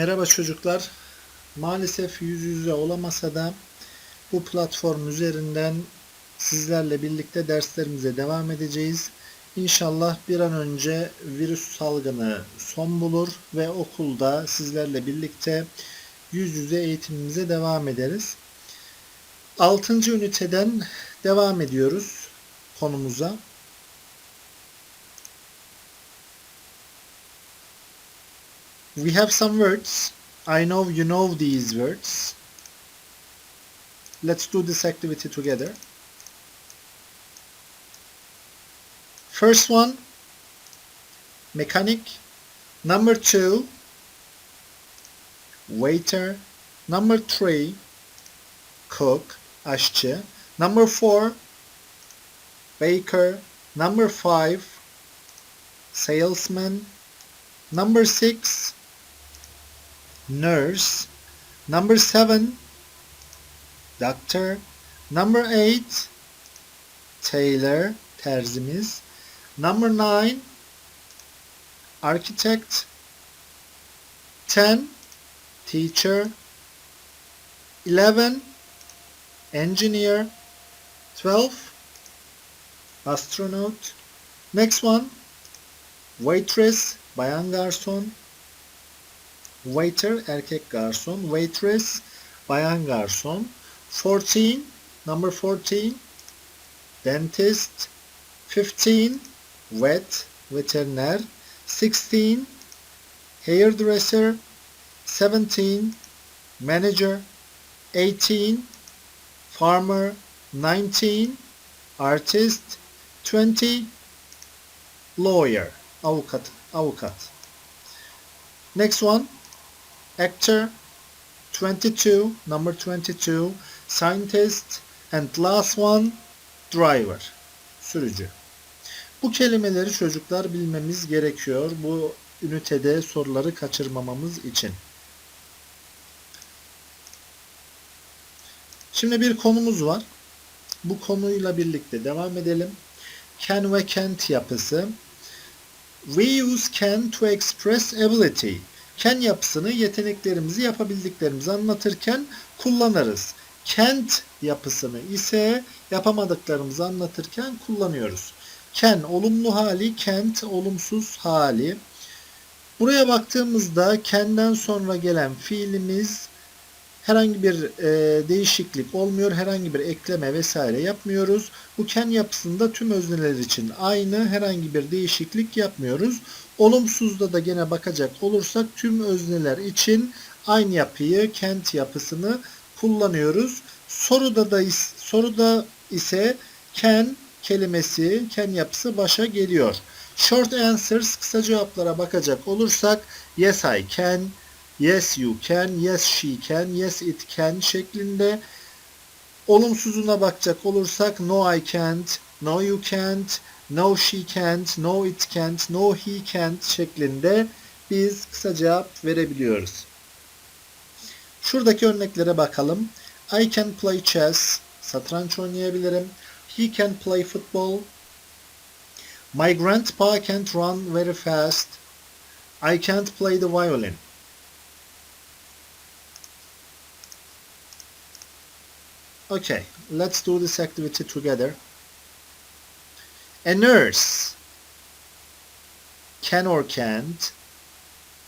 Merhaba çocuklar. Maalesef yüz yüze olamasa da bu platform üzerinden sizlerle birlikte derslerimize devam edeceğiz. İnşallah bir an önce virüs salgını son bulur ve okulda sizlerle birlikte yüz yüze eğitimimize devam ederiz. 6. üniteden devam ediyoruz konumuza. We have some words. I know you know these words. Let's do this activity together. First one, mechanic. Number two, waiter. Number three, cook, aşçı. Number four, baker. Number five, salesman. Number six, nurse. Number seven, doctor. Number eight, tailor, terzimiz. Number nine, architect. Ten, teacher. Eleven, engineer. Twelve, astronaut. Next one, waitress, bayan garson. Waiter, erkek garson. Waitress, bayan garson. 14, number 14, dentist. 15, vet, veteriner. 16, hairdresser. 17, manager. 18, farmer. 19, artist. 20, lawyer, avukat, avukat. Next one, actor. 22, number 22, scientist. And last one, driver, sürücü. Bu kelimeleri çocuklar bilmemiz gerekiyor. Bu ünitede soruları kaçırmamamız için. Şimdi bir konumuz var. Bu konuyla birlikte devam edelim. Can ve can't yapısı. We use can to express ability. Can yapısını yeteneklerimizi, yapabildiklerimizi anlatırken kullanırız. Can't yapısını ise yapamadıklarımızı anlatırken kullanıyoruz. Can olumlu hali, can't olumsuz hali. Buraya baktığımızda can'den sonra gelen fiilimiz herhangi bir e, değişiklik olmuyor. Herhangi bir ekleme vesaire yapmıyoruz. Bu can yapısında tüm özneler için aynı. Herhangi bir değişiklik yapmıyoruz. Olumsuzda da gene bakacak olursak tüm özneler için aynı yapıyı, kent yapısını kullanıyoruz. Soruda da soruda ise can kelimesi, can yapısı başa geliyor. Short answers kısa cevaplara bakacak olursak yes I can, yes you can, yes she can, yes it can şeklinde. Olumsuzuna bakacak olursak no I can't, no you can't, no she can't, no it can't, no he can't şeklinde biz kısa cevap verebiliyoruz. Şuradaki örneklere bakalım. I can play chess, satranç oynayabilirim. He can play football. My grandpa can't run very fast. I can't play the violin. Okay, let's do this activity together. A nurse can or can't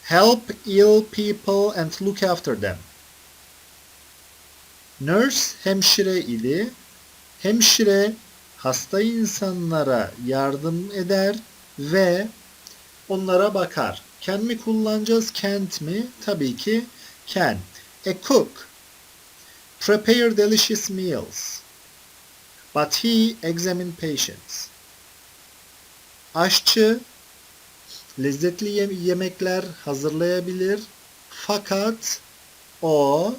help ill people and look after them. Nurse hemşire idi. Hemşire hasta insanlara yardım eder ve onlara bakar. Can mi kullanacağız, can't mi? Tabii ki can. A cook prepare delicious meals, but he examine patients. Aşçı lezzetli yemekler hazırlayabilir fakat o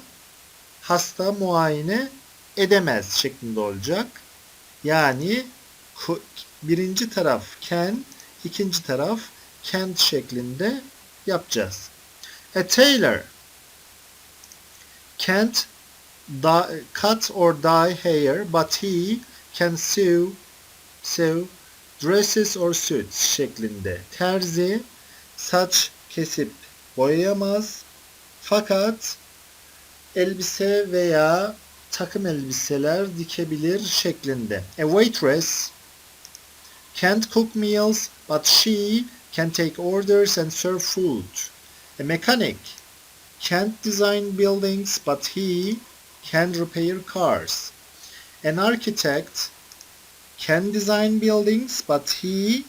hasta muayene edemez şeklinde olacak. Yani birinci taraf can, ikinci taraf can't şeklinde yapacağız. A tailor can't cut or dye hair but he can sew sew dresses or suits şeklinde. Terzi saç kesip boyayamaz Fakat elbise veya takım elbiseler dikebilir şeklinde. A waitress can't cook meals but she can take orders and serve food. A mechanic can't design buildings but he can repair cars. An architect can design buildings but he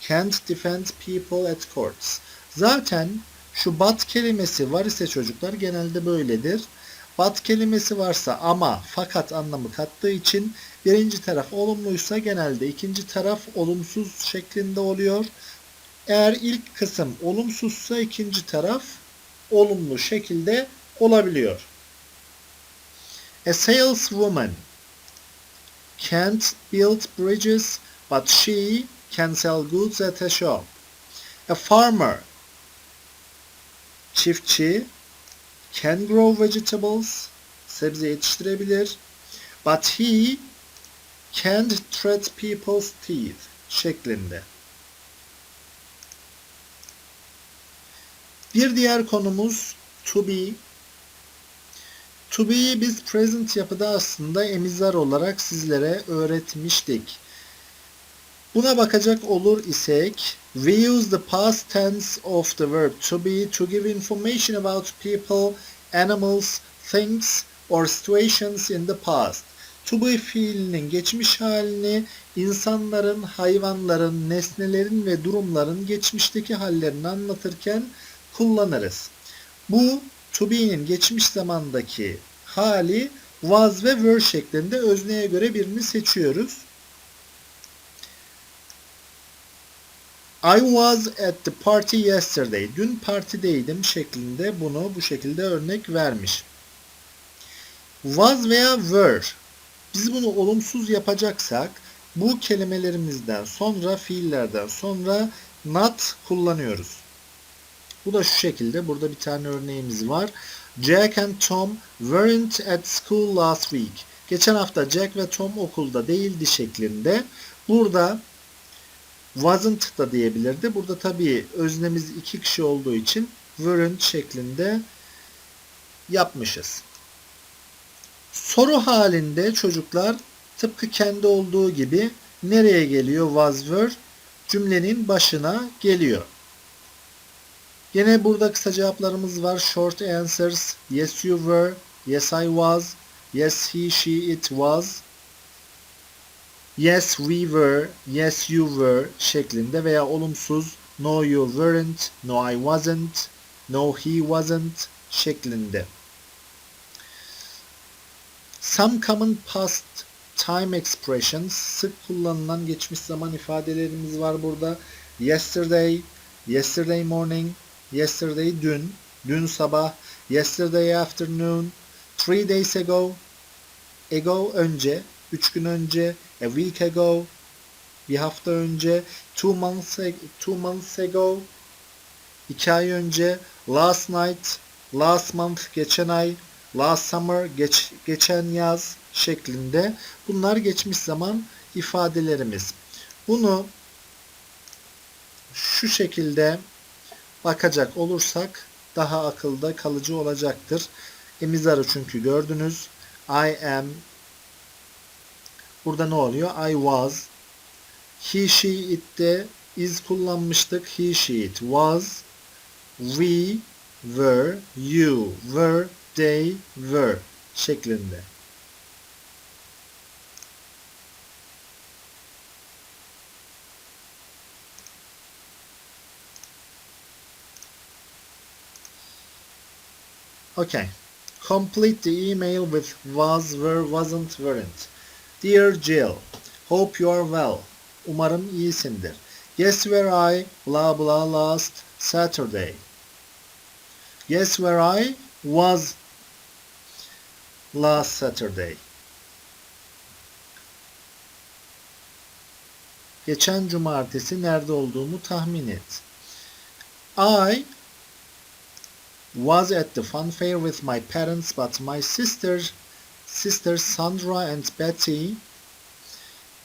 can't defend people at courts. Zaten şu but kelimesi var ise çocuklar genelde böyledir. But kelimesi varsa ama fakat anlamı kattığı için birinci taraf olumluysa genelde ikinci taraf olumsuz şeklinde oluyor. Eğer ilk kısım olumsuzsa ikinci taraf olumlu şekilde olabiliyor. A saleswoman can't build bridges but she can sell goods at a shop. A farmer çiftçi can grow vegetables sebze yetiştirebilir but he can't tread people's teeth şeklinde. Bir diğer konumuz to be. To be'yi biz present yapıda aslında emizar olarak sizlere öğretmiştik. Buna bakacak olur isek, we use the past tense of the verb to be to give information about people, animals, things or situations in the past. To be fiilinin geçmiş halini insanların, hayvanların, nesnelerin ve durumların geçmişteki hallerini anlatırken kullanırız. Bu to be'nin geçmiş zamandaki hali was ve were şeklinde özneye göre birini seçiyoruz. I was at the party yesterday. Dün partideydim şeklinde bunu bu şekilde örnek vermiş. Was veya were. Biz bunu olumsuz yapacaksak bu kelimelerimizden sonra fiillerden sonra not kullanıyoruz. Bu da şu şekilde. Burada bir tane örneğimiz var. Jack and Tom weren't at school last week. Geçen hafta Jack ve Tom okulda değildi şeklinde. Burada wasn't da diyebilirdi. Burada tabii öznemiz iki kişi olduğu için weren't şeklinde yapmışız. Soru halinde çocuklar tıpkı kendi olduğu gibi nereye geliyor was were cümlenin başına geliyor. Yine burada kısa cevaplarımız var. Short answers. Yes you were. Yes I was. Yes he she it was. Yes we were. Yes you were şeklinde veya olumsuz No you weren't. No I wasn't. No he wasn't şeklinde. Some common past time expressions sık kullanılan geçmiş zaman ifadelerimiz var burada. Yesterday, yesterday morning, yesterday dün, dün sabah, yesterday afternoon, three days ago, ago önce, üç gün önce, a week ago, bir hafta önce, two months, two months ago, iki ay önce, last night, last month, geçen ay, last summer, geç, geçen yaz şeklinde bunlar geçmiş zaman ifadelerimiz. Bunu şu şekilde bakacak olursak daha akılda kalıcı olacaktır. Emizarı çünkü gördünüz. I am burada ne oluyor? I was he, she, it'te is kullanmıştık. He, she, it was we were, you were, they were şeklinde. Okay. Complete the email with was, were, wasn't, weren't. Dear Jill, hope you are well. Umarım iyisindir. Yes, where I, blah blah last Saturday. Yes, where I was last Saturday. Geçen cumartesi nerede olduğumu tahmin et. I was at the fun fair with my parents but my sister sister Sandra and Betty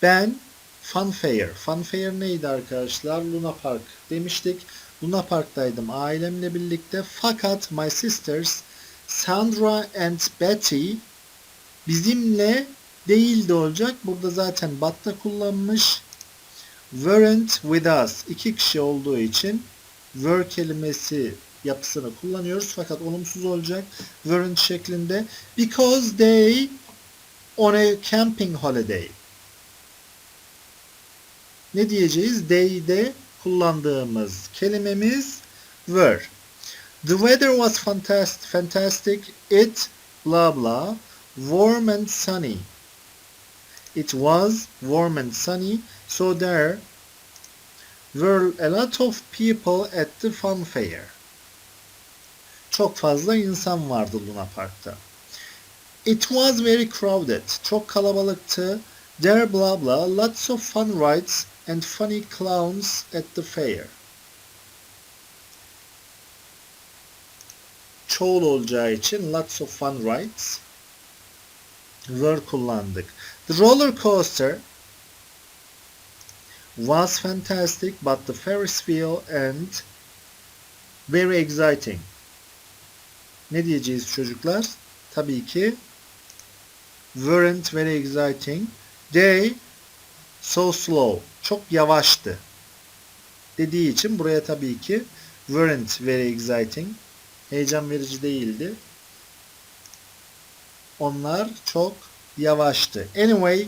ben fun fair fun fair neydi arkadaşlar Luna Park demiştik Luna Park'taydım ailemle birlikte. Fakat my sisters Sandra and Betty bizimle değildi olacak. Burada zaten batta kullanmış. Weren't with us. İki kişi olduğu için were kelimesi yapısını kullanıyoruz. Fakat olumsuz olacak. Weren't şeklinde. Because they on a camping holiday. Ne diyeceğiz? They'de kullandığımız kelimemiz were. The weather was fantastic, fantastic. It blah blah warm and sunny. It was warm and sunny, so there were a lot of people at the fun fair. Çok fazla insan vardı Luna Park'ta. It was very crowded. Çok kalabalıktı. There blah blah lots of fun rides and funny clowns at the fair. Çoğul olacağı için lots of fun rides were kullandık. The roller coaster was fantastic but the Ferris wheel and very exciting. Ne diyeceğiz çocuklar? Tabii ki weren't very exciting. They so slow. Çok yavaştı. Dediği için buraya tabii ki weren't very exciting. Heyecan verici değildi. Onlar çok yavaştı. Anyway,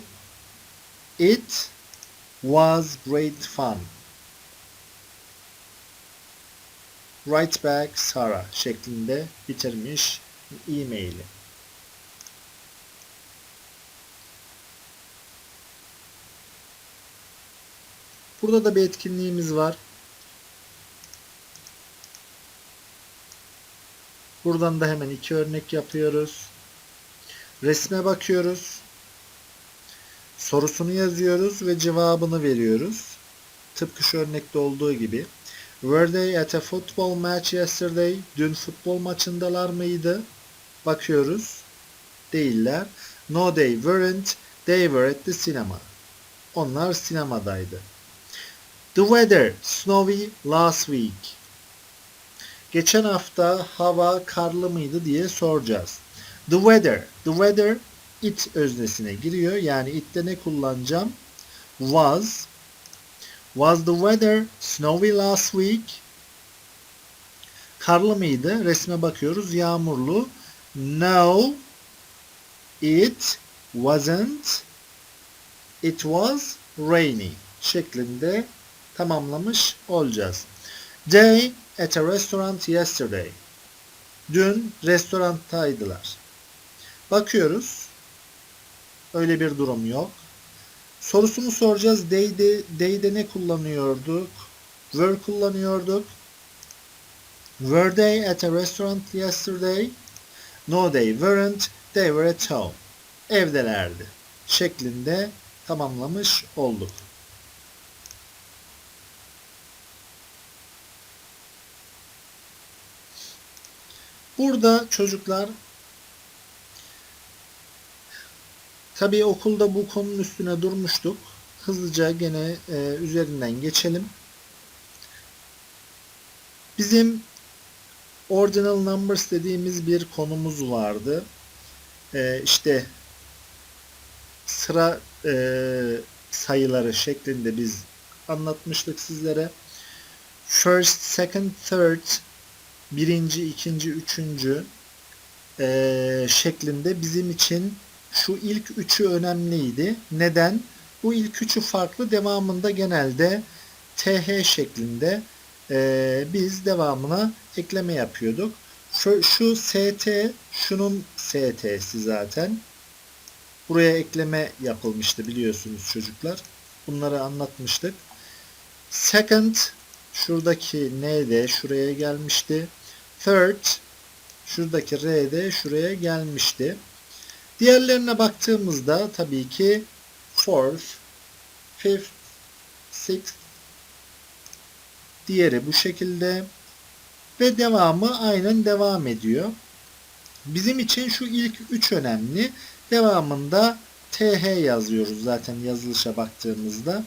it was great fun. Write back Sarah şeklinde bitirmiş e-maili. Burada da bir etkinliğimiz var. Buradan da hemen iki örnek yapıyoruz. Resme bakıyoruz. Sorusunu yazıyoruz ve cevabını veriyoruz. Tıpkı şu örnekte olduğu gibi. Were they at a football match yesterday? Dün futbol maçındalar mıydı? Bakıyoruz. Değiller. No they weren't. They were at the cinema. Onlar sinemadaydı. The weather snowy last week. Geçen hafta hava karlı mıydı diye soracağız. The weather. The weather it öznesine giriyor. Yani it'te ne kullanacağım? Was. Was the weather snowy last week? Karlı mıydı? Resme bakıyoruz. Yağmurlu. No. It wasn't. It was rainy şeklinde tamamlamış olacağız. They at a restaurant yesterday. Dün restoranttaydılar. Bakıyoruz. Öyle bir durum yok. Sorusunu soracağız. They'de, they'de ne kullanıyorduk? Were kullanıyorduk. Were they at a restaurant yesterday? No they weren't. They were at home. Evdelerdi. Şeklinde tamamlamış olduk. Burada çocuklar tabii okulda bu konunun üstüne durmuştuk. Hızlıca gene e, üzerinden geçelim. Bizim ordinal numbers dediğimiz bir konumuz vardı. E, işte sıra e, sayıları şeklinde biz anlatmıştık sizlere. First, second, third birinci, ikinci, üçüncü e, şeklinde bizim için şu ilk üçü önemliydi. Neden? Bu ilk üçü farklı. Devamında genelde TH şeklinde e, biz devamına ekleme yapıyorduk. Şu, şu ST, şunun ST'si zaten. Buraya ekleme yapılmıştı biliyorsunuz çocuklar. Bunları anlatmıştık. Second, şuradaki N de şuraya gelmişti. Third, şuradaki R de şuraya gelmişti. Diğerlerine baktığımızda tabii ki fourth, fifth, sixth, diğeri bu şekilde ve devamı aynen devam ediyor. Bizim için şu ilk üç önemli. Devamında TH yazıyoruz zaten yazılışa baktığımızda.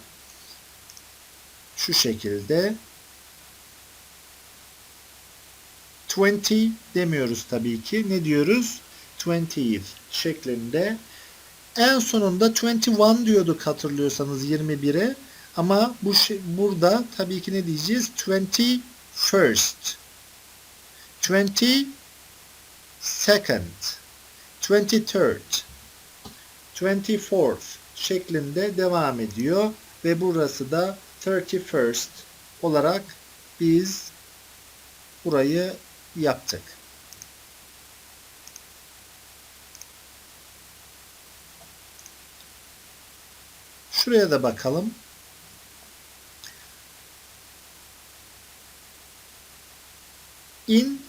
Şu şekilde 20 demiyoruz tabii ki. Ne diyoruz? 20th şeklinde. En sonunda 21 diyorduk hatırlıyorsanız 21'e. Ama bu şey, burada tabii ki ne diyeceğiz? 21st. 20 second. 23rd. 24th şeklinde devam ediyor ve burası da 31st olarak biz burayı yaptık. Şuraya da bakalım. In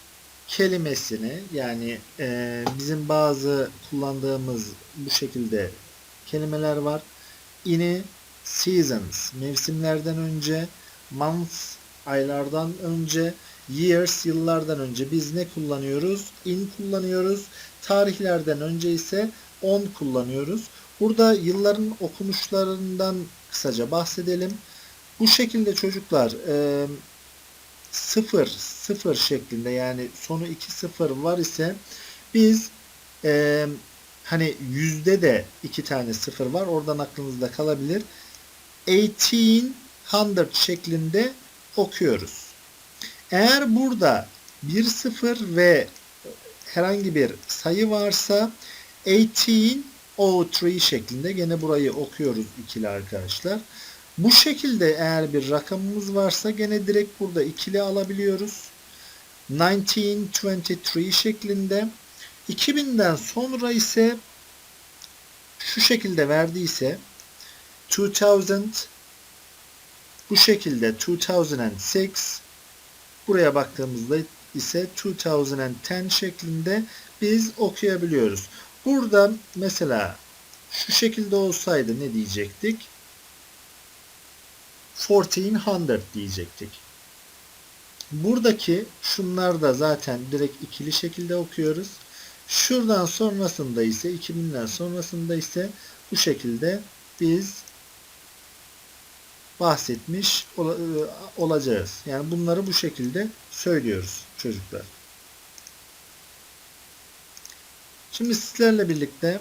kelimesini yani e, bizim bazı kullandığımız bu şekilde kelimeler var. In'i seasons mevsimlerden önce, months aylardan önce, years yıllardan önce biz ne kullanıyoruz? In kullanıyoruz. Tarihlerden önce ise on kullanıyoruz. Burada yılların okunuşlarından kısaca bahsedelim. Bu şekilde çocuklar e, 0 0 şeklinde yani sonu 2 0 var ise biz e, hani yüzde de iki tane sıfır var. Oradan aklınızda kalabilir. 1800 şeklinde okuyoruz. Eğer burada bir sıfır ve herhangi bir sayı varsa 1803 şeklinde gene burayı okuyoruz ikili arkadaşlar. Bu şekilde eğer bir rakamımız varsa gene direkt burada ikili alabiliyoruz. 1923 şeklinde. 2000'den sonra ise şu şekilde verdiyse 2000 bu şekilde 2006 buraya baktığımızda ise 2010 şeklinde biz okuyabiliyoruz. Burada mesela şu şekilde olsaydı ne diyecektik? 1400 diyecektik. Buradaki şunlar da zaten direkt ikili şekilde okuyoruz. Şuradan sonrasında ise 2000'den sonrasında ise bu şekilde biz bahsetmiş ol olacağız. Yani bunları bu şekilde söylüyoruz çocuklar. Şimdi sizlerle birlikte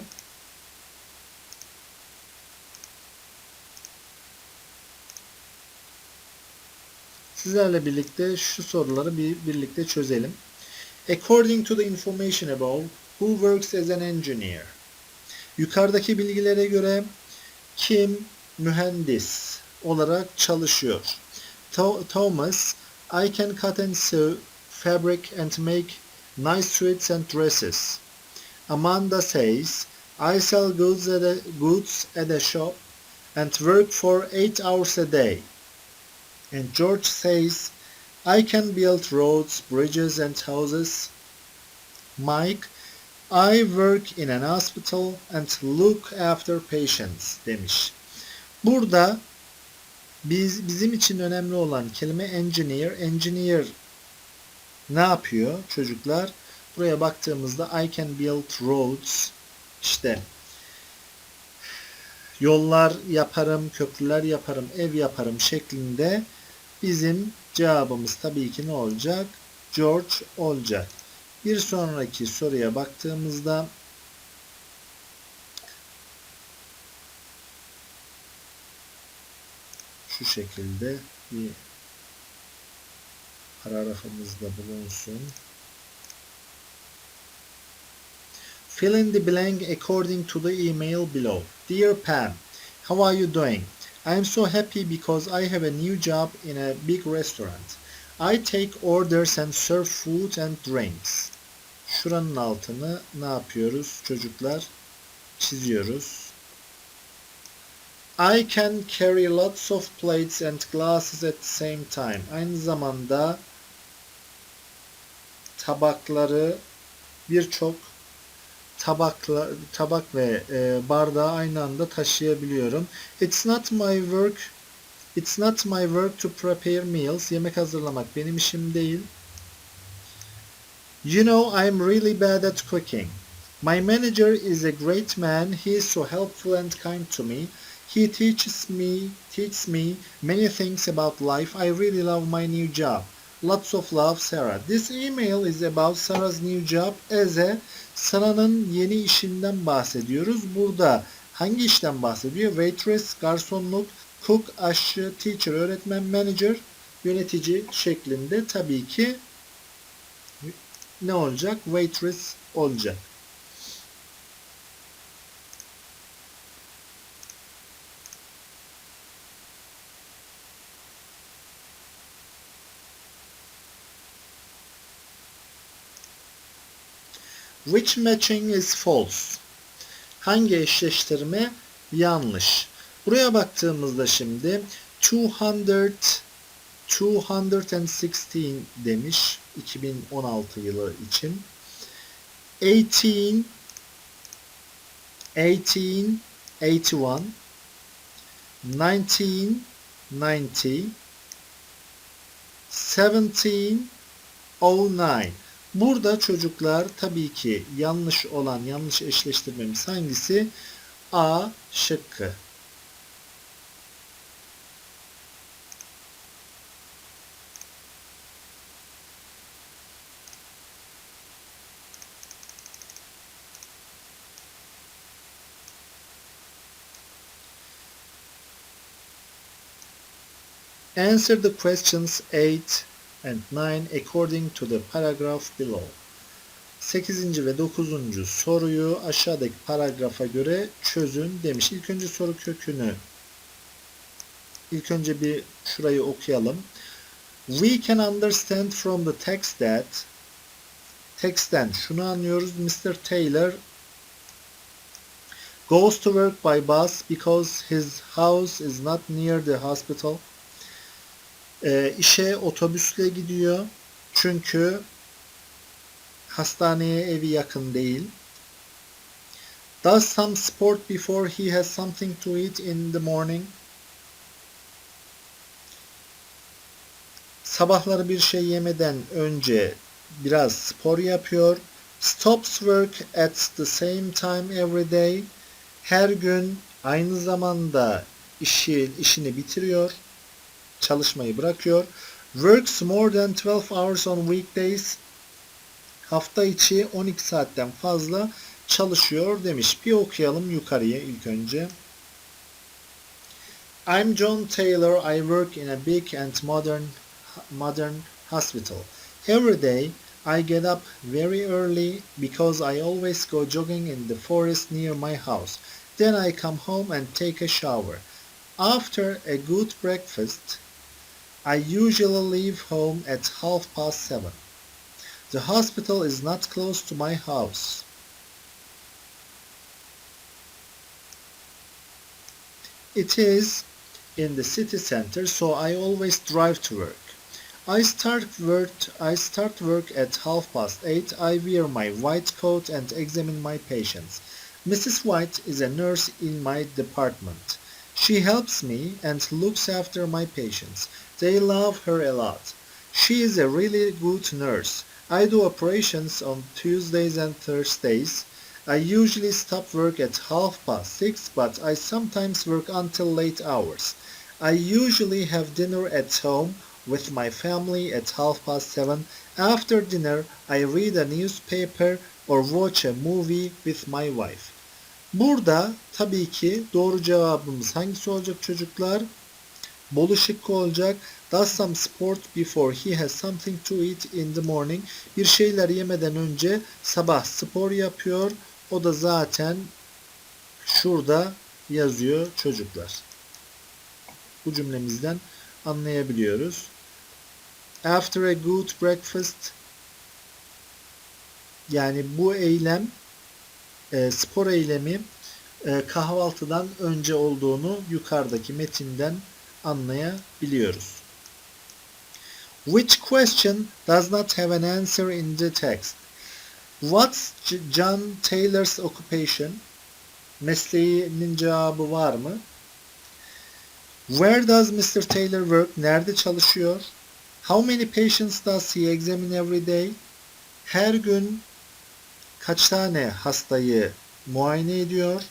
sizlerle birlikte şu soruları bir birlikte çözelim. According to the information above, who works as an engineer? Yukarıdaki bilgilere göre kim mühendis olarak çalışıyor? Thomas, I can cut and sew fabric and make nice suits and dresses. Amanda says, I sell goods at a, goods at a shop and work for 8 hours a day. And George says, I can build roads, bridges and houses. Mike, I work in an hospital and look after patients demiş. Burada biz bizim için önemli olan kelime engineer. Engineer ne yapıyor çocuklar? Buraya baktığımızda I can build roads işte yollar yaparım, köprüler yaparım, ev yaparım şeklinde bizim cevabımız tabii ki ne olacak? George olacak. Bir sonraki soruya baktığımızda şu şekilde bir paragrafımızda bulunsun. Fill in the blank according to the email below. Dear Pam, how are you doing? I am so happy because I have a new job in a big restaurant. I take orders and serve food and drinks. Şuranın altını ne yapıyoruz çocuklar? Çiziyoruz. I can carry lots of plates and glasses at the same time. Aynı zamanda tabakları birçok tabakla tabak ve e, bardağı aynı anda taşıyabiliyorum. It's not my work. It's not my work to prepare meals. Yemek hazırlamak benim işim değil. You know I'm really bad at cooking. My manager is a great man. He is so helpful and kind to me. He teaches me teaches me many things about life. I really love my new job. Lots of love Sarah. This email is about Sarah's new job as a Sarah'nın yeni işinden bahsediyoruz. Burada hangi işten bahsediyor? Waitress, garsonluk, cook, aşçı, teacher, öğretmen, manager, yönetici şeklinde tabii ki ne olacak? Waitress olacak. Which matching is false? Hangi eşleştirme yanlış? Buraya baktığımızda şimdi 200 216 demiş 2016 yılı için. 18 18 81 19 90 17 09 Burada çocuklar tabii ki yanlış olan yanlış eşleştirmemiz hangisi? A şıkkı. Answer the questions 8 and 9 according to the paragraph below. 8. ve 9. soruyu aşağıdaki paragrafa göre çözün demiş. İlk önce soru kökünü ilk önce bir şurayı okuyalım. We can understand from the text that textten şunu anlıyoruz. Mr. Taylor goes to work by bus because his house is not near the hospital. E, işe otobüsle gidiyor. Çünkü hastaneye evi yakın değil. Does some sport before he has something to eat in the morning. Sabahları bir şey yemeden önce biraz spor yapıyor. Stops work at the same time every day. Her gün aynı zamanda işi, işini bitiriyor çalışmayı bırakıyor. Works more than 12 hours on weekdays. Hafta içi 12 saatten fazla çalışıyor demiş. Bir okuyalım yukarıya ilk önce. I'm John Taylor. I work in a big and modern modern hospital. Every day I get up very early because I always go jogging in the forest near my house. Then I come home and take a shower. After a good breakfast, I usually leave home at half past seven. The hospital is not close to my house. It is in the city center, so I always drive to work. I start work, I start work at half past eight. I wear my white coat and examine my patients. Mrs. White is a nurse in my department. She helps me and looks after my patients. They love her a lot. She is a really good nurse. I do operations on Tuesdays and Thursdays. I usually stop work at half past six, but I sometimes work until late hours. I usually have dinner at home with my family at half past seven. After dinner, I read a newspaper or watch a movie with my wife. Burada tabii ki doğru cevabımız hangisi olacak çocuklar? Bolu şıkkı olacak. Does some sport before he has something to eat in the morning. Bir şeyler yemeden önce sabah spor yapıyor. O da zaten şurada yazıyor çocuklar. Bu cümlemizden anlayabiliyoruz. After a good breakfast yani bu eylem e, spor eylemi e, kahvaltıdan önce olduğunu yukarıdaki metinden anlayabiliyoruz. Which question does not have an answer in the text? What's John Taylor's occupation? Mesleğinin cevabı var mı? Where does Mr. Taylor work? Nerede çalışıyor? How many patients does he examine every day? Her gün kaç tane hastayı muayene ediyor?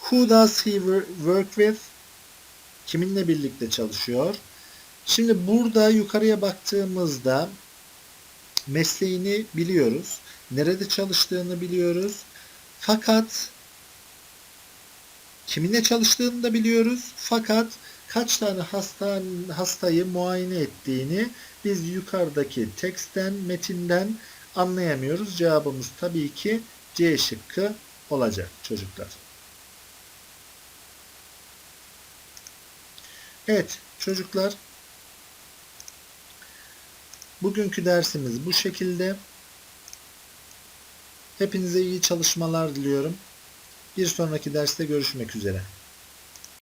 Who does he work with? Kiminle birlikte çalışıyor? Şimdi burada yukarıya baktığımızda mesleğini biliyoruz. Nerede çalıştığını biliyoruz. Fakat kiminle çalıştığını da biliyoruz. Fakat kaç tane hasta, hastayı muayene ettiğini biz yukarıdaki teksten, metinden anlayamıyoruz. Cevabımız tabii ki C şıkkı olacak çocuklar. Evet çocuklar bugünkü dersimiz bu şekilde. Hepinize iyi çalışmalar diliyorum. Bir sonraki derste görüşmek üzere.